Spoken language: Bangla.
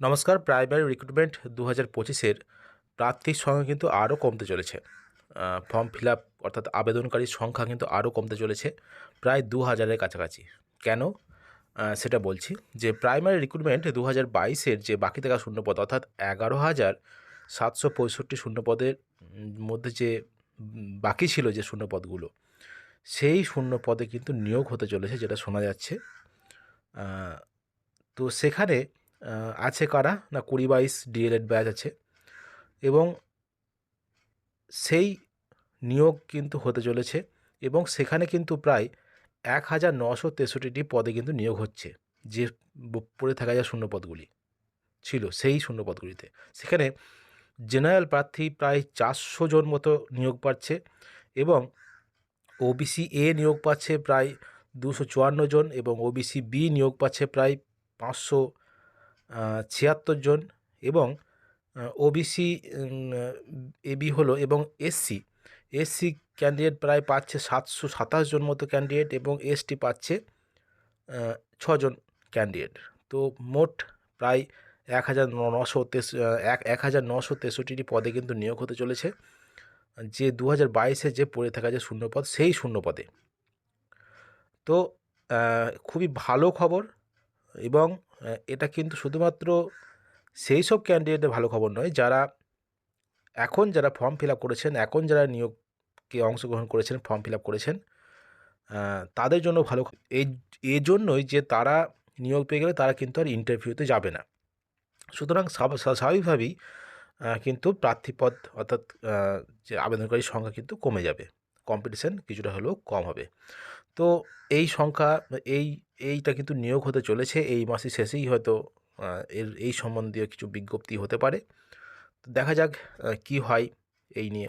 নমস্কার, প্রাইমারি রিক্রুটমেন্ট দু হাজার পঁচিশের প্রার্থীর সংখ্যা কিন্তু আরও কমতে চলেছে। ফর্ম ফিল আপ অর্থাৎ আবেদনকারীর সংখ্যা কিন্তু আরও কমতে চলেছে, প্রায় দু হাজারের কাছাকাছি। কেন? সেটা বলছি যে প্রাইমারি রিক্রুটমেন্ট দু হাজার বাইশের যে বাকি থাকা শূন্যপদ অর্থাৎ এগারো হাজার সাতশো পঁয়ষট্টি শূন্যপদের মধ্যে যে বাকি ছিল যে শূন্যপদগুলো, সেই শূন্যপদে কিন্তু নিয়োগ হতে চলেছে, যেটা শোনা যাচ্ছে। তো সেখানে আছে কারা? না, কুড়ি বাইশ ডিএলএড ব্যাচ আছে। এবং সেই নিয়োগ কিন্তু হতে চলেছে এবং সেখানে কিন্তু প্রায় এক হাজার নশো তেষট্টিটি পদে কিন্তু নিয়োগ হচ্ছে, যে পড়ে থাকা যায় শূন্যপদগুলি ছিল সেই শূন্যপদগুলিতে সেখানে জেনারেল প্রার্থী প্রায় চারশো জন মতো নিয়োগ পাচ্ছে এবং ওবিসি এ নিয়োগ পাচ্ছে প্রায় দুশো চুয়ান্ন জন এবং ওবিসি বি নিয়োগ পাচ্ছে প্রায় পাঁচশো ছিয়াত্তর জন এবং ওবিসি এবি হলো এবং এসসি এসসি ক্যান্ডিডেট প্রায় পাচ্ছে সাতশো সাতাশ জন মতো ক্যান্ডিডেট এবং এসটি পাচ্ছে ছজন ক্যান্ডিডেট তো মোট প্রায় এক হাজার নশো তেস এক এক হাজার নশো তেষট্টিটি পদে কিন্তু নিয়োগ হতে চলেছে। যে দু হাজার বাইশে যে পড়ে থাকা যে শূন্যপদ, সেই শূন্যপদে। তো খুবই ভালো খবর। এবং এটা কিন্তু শুধুমাত্র সেই সব ক্যান্ডিডেটের ভালো খবর নয়, যারা এখন যারা ফর্ম ফিল আপ করেছেন, এখন যারা নিয়োগকে অংশগ্রহণ করেছেন ফর্ম ফিল আপ করেছেন তাদের জন্য ভালো এই জন্যই যে তারা নিয়োগ পেয়ে গেলে তারা কিন্তু আর ইন্টারভিউতে যাবে না। সুতরাং স্বাভাবিকভাবেই কিন্তু প্রার্থীপদ অর্থাৎ যে আবেদনকারীর সংখ্যা কিন্তু কমে যাবে। কম্পিটিশান কিছুটা হলেও কম হবে। তো এই সংখ্যা, এই, এইটা কিন্তু নিয়োগ হতে চলেছে। এই মাসের শেষেই হয়তো এর, এই সম্বন্ধীয় কিছু বিজ্ঞপ্তি হতে পারে। তো দেখা যাক কি হয় এই নিয়ে।